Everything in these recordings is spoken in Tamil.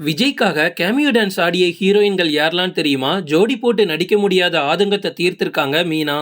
விஜய்க்காக கேமியோ டான்ஸ் ஆடிய ஹீரோயின்கள் யாரெல்லாம் தெரியுமா? ஜோடி போட்டு நடிக்க முடியாத ஆதங்கத்தை தீர்த்திருக்காங்க மீனா.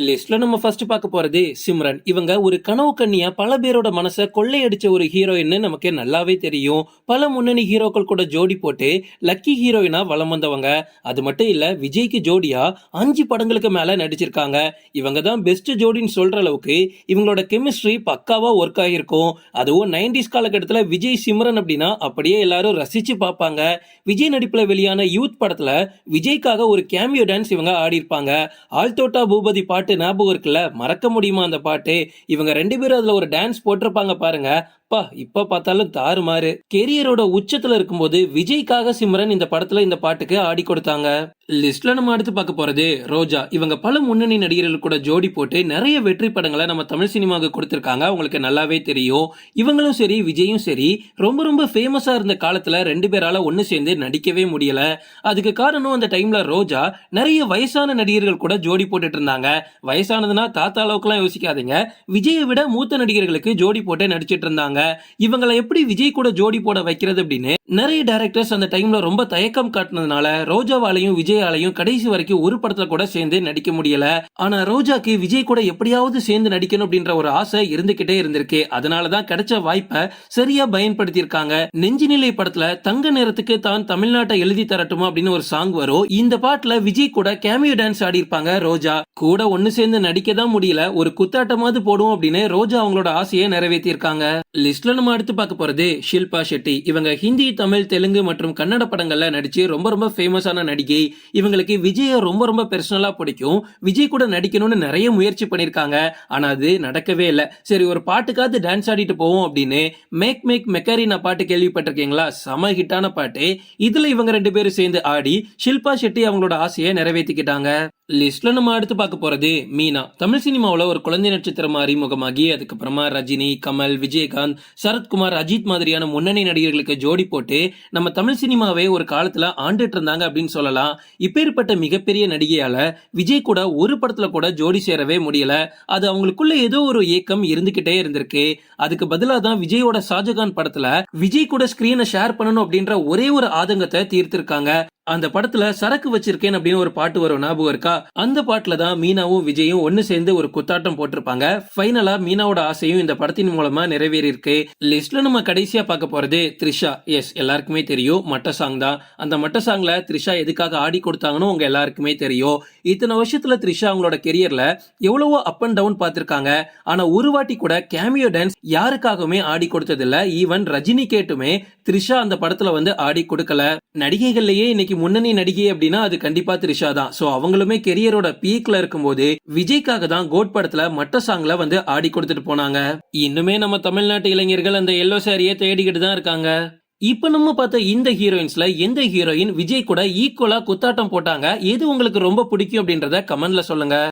லிஸ்ட்ல நம்ம ஃபர்ஸ்ட் பார்க்க போறது சிம்ரன். இவங்க ஒரு கனவு கண்ணியா பல பேரோட மனசை கொள்ளையடிச்ச ஒரு ஹீரோயின்னு நமக்கு நல்லாவே தெரியும். பல முன்னணி ஹீரோக்கள் கூட ஜோடி போட்டு லக்கி ஹீரோயினா வலம் வந்தவங்க. அது மட்டும் இல்ல விஜய்க்கு ஜோடியா அஞ்சு படங்களுக்கு மேல நடிச்சிருக்காங்க. இவங்க தான் பெஸ்ட் ஜோடின்னு சொல்ற அளவுக்கு இவங்களோட கெமிஸ்ட்ரி பக்காவா ஒர்க் ஆகியிருக்கும். அதுவும் நைன்டிஸ் காலகட்டத்தில் விஜய் சிம்ரன் அப்படின்னா அப்படியே எல்லாரும் ரசிச்சு பார்ப்பாங்க. விஜய் நடிப்புல வெளியான யூத் படத்துல விஜய்க்காக ஒரு கேமியோ டான்ஸ் இவங்க ஆடியிருப்பாங்க. ஆல்தோட்டா பூபதி பாட்டு ஞாபகம் இருக்குல்ல? மறக்க முடியுமா அந்த பாட்டு? இவங்க ரெண்டு பேரும் அதுல ஒரு டான்ஸ் போட்டிருப்பாங்க பாருங்க. அப்பா இப்ப பார்த்தாலும் தாறுமாறு. கெரியரோட உச்சத்துல இருக்கும்போது விஜய்க்காக சிம்ரன் இந்த படத்துல இந்த பாட்டுக்கு ஆடி கொடுத்தாங்க. லிஸ்ட்ல நம்ம அடுத்து பார்க்க போறது ரோஜா. இவங்க பல முன்னணி நடிகர்கள் கூட ஜோடி போட்டு நிறைய வெற்றி படங்களை நம்ம தமிழ் சினிமாவுக்கு கொடுத்துருக்காங்க. உங்களுக்கு நல்லாவே தெரியும். இவங்களும் சரி விஜயும் சரி ரொம்ப ரொம்ப ஃபேமஸா இருந்த காலத்துல ரெண்டு பேரால ஒன்னு சேர்ந்து நடிக்கவே முடியல. அதுக்கு காரணம் அந்த டைம்ல ரோஜா நிறைய வயசான நடிகர்கள் கூட ஜோடி போட்டுட்டு இருந்தாங்க. வயசானதுன்னா தாத்தா அளவுக்குலாம் யோசிக்காதீங்க. விஜயை விட மூத்த நடிகர்களுக்கு ஜோடி போட்டு நடிச்சிட்டு இருந்தாங்க. இவங்களை எப்படி விஜய் கூட ஜோடி போட வைக்கிறது அப்படின்னு நிறைய டேரக்டர்ஸ் அந்த டைம்ல ரொம்ப தயக்கம் காட்டினதுனால ரோஜாவாலையும் விஜய் விஜயாலையும் கடைசி வரைக்கும் ஒரு படத்துல கூட சேர்ந்து நடிக்க முடியல. ஆனா ரோஜாக்கு விஜய் கூட எப்படியாவது சேர்ந்து நடிக்கணும் அப்படின்ற ஒரு ஆசை இருந்துகிட்டே இருந்திருக்கு. அதனாலதான் கிடைச்ச வாய்ப்பை சரியா பயன்படுத்தியிருக்காங்க. நெஞ்சுநிலை படத்துல தங்க நேரத்துக்கு தான் தமிழ்நாட்டை எழுதி தரட்டுமா அப்படின்னு ஒரு சாங் வரும். இந்த பாட்டுல விஜய் கூட கேமியோ டான்ஸ் ஆடி இருப்பாங்க ரோஜா. கூட ஒன்னு சேர்ந்து நடிக்க தான் முடியல. ஒரு குத்தாட்டமாவது போடுவோம் அப்படின்னு ரோஜா அவங்களோட ஆசையை நிறைவேற்றியிருக்காங்க. லிஸ்ட்ல நம்ம அடுத்து பார்க்க போறது ஷில்பா ஷெட்டி. இவங்க ஹிந்தி தமிழ் தெலுங்கு மற்றும் கன்னட படங்கள்ல நடிச்சு ரொம்ப ரொம்ப ஃபேமஸான நடிகை. இவங்களுக்கு விஜய ரொம்ப ரொம்ப பெர்சனலா பிடிக்கும். விஜய் கூட நடிக்கணும்னு நிறைய முயற்சி பண்ணிருக்காங்க ஆனா அது நடக்கவே இல்லை. சரி ஒரு பாட்டுக்காவது டான்ஸ் ஆடிட்டு போவோம் அப்படின்னு மேக் மேக் மெக்காரினா பாட்டு கேள்விப்பட்டிருக்கீங்களா? செம ஹிட்டான பாட்டு. இதுல இவங்க ரெண்டு பேரும் சேர்ந்து ஆடி ஷில்பா ஷெட்டி அவங்களோட ஆசையை நிறைவேற்றிக்கிட்டாங்க லிஸ்ட்ல நம்ம அடுத்து பார்க்க போறது மீனா. தமிழ் சினிமாவில் ஒரு குழந்தை நட்சத்திரம் அறிமுகமாகி அதுக்கப்புறமா ரஜினி கமல் விஜயகாந்த் சரத்குமார் அஜித் மாதிரியான முன்னணி நடிகர்களுக்கு ஜோடி போட்டு நம்ம தமிழ் சினிமாவே ஒரு காலத்துல ஆண்டுட்டு இருந்தாங்க அப்படின்னு சொல்லலாம். இப்பேற்பட்ட மிகப்பெரிய நடிகையால விஜய் கூட ஒரு படத்துல கூட ஜோடி சேரவே முடியல. அது அவங்களுக்குள்ள ஏதோ ஒரு ஏக்கம் இருந்துகிட்டே இருந்திருக்கு. அதுக்கு பதிலா தான் விஜயோட ஷாஜகான் படத்துல விஜய் கூட ஸ்கிரீனை ஷேர் பண்ணணும் அப்படின்ற ஒரே ஒரு ஆதங்கத்தை தீர்த்திருக்காங்க. அந்த படத்துல சரக்கு வச்சிருக்கேன் அப்படின்னு ஒரு பாட்டு வரும் ஞாபகம் இருக்கா? அந்த பாட்டுல தான் மீனாவும் விஜயும் ஒன்னு சேர்ந்து ஒரு குத்தாட்டம் போட்டிருப்பாங்க. ஃபைனலா மீனாவோட ஆசையும் இந்த படத்தின் மூலமா நிறைவேறி இருக்கு லிஸ்ட்ல நம்ம கடைசியா பார்க்க போறது த்ரிஷா. எஸ் எல்லாருக்குமே தெரியும். மட்ட சாங் தான். அந்த மட்ட சாங்ல த்ரிஷா எதுக்காக ஆடி கொடுத்தாங்கன்னு உங்க எல்லாருக்குமே தெரியும். இத்தனை வருஷத்துல த்ரிஷா அவங்களோட கெரியர்ல எவ்வளவோ அப் அண்ட் டவுன் பார்த்திருக்காங்க. ஆனா ஒரு வாட்டி கூட கேமியோ டான்ஸ் யாருக்காகவுமே ஆடி கொடுத்ததில்ல. ஈவன் ரஜினி கேட்டுமே த்ரிஷா அந்த படத்துல வந்து ஆடி கொடுக்கல. நடிகைகள்லயே இன்னைக்கு முன்னணி நடிகை அப்படின்னா அது கண்டிப்பா த்ரிஷா தான். சோ அவங்களுமே கெரியரோட பீக்ல இருக்கும்போது விஜய்க்காக தான் கோட் படத்துல மட்ட சாங்ல வந்து ஆடி கொடுத்துட்டு போனாங்க. இன்னுமே நம்ம தமிழ்நாட்டு இளைஞர்கள் அந்த எல்லோ சாரியை தேடிக்கிட்டு தான் இருக்காங்க. இப்ப நம்ம பார்த்த இந்த ஹீரோயின்ஸ்ல எந்த ஹீரோயின் விஜய் கூட ஈக்குவலா குத்தாட்டம் போட்டாங்க? எது உங்களுக்கு ரொம்ப பிடிக்கும் அப்படின்றத கமெண்ட்ல சொல்லுங்க.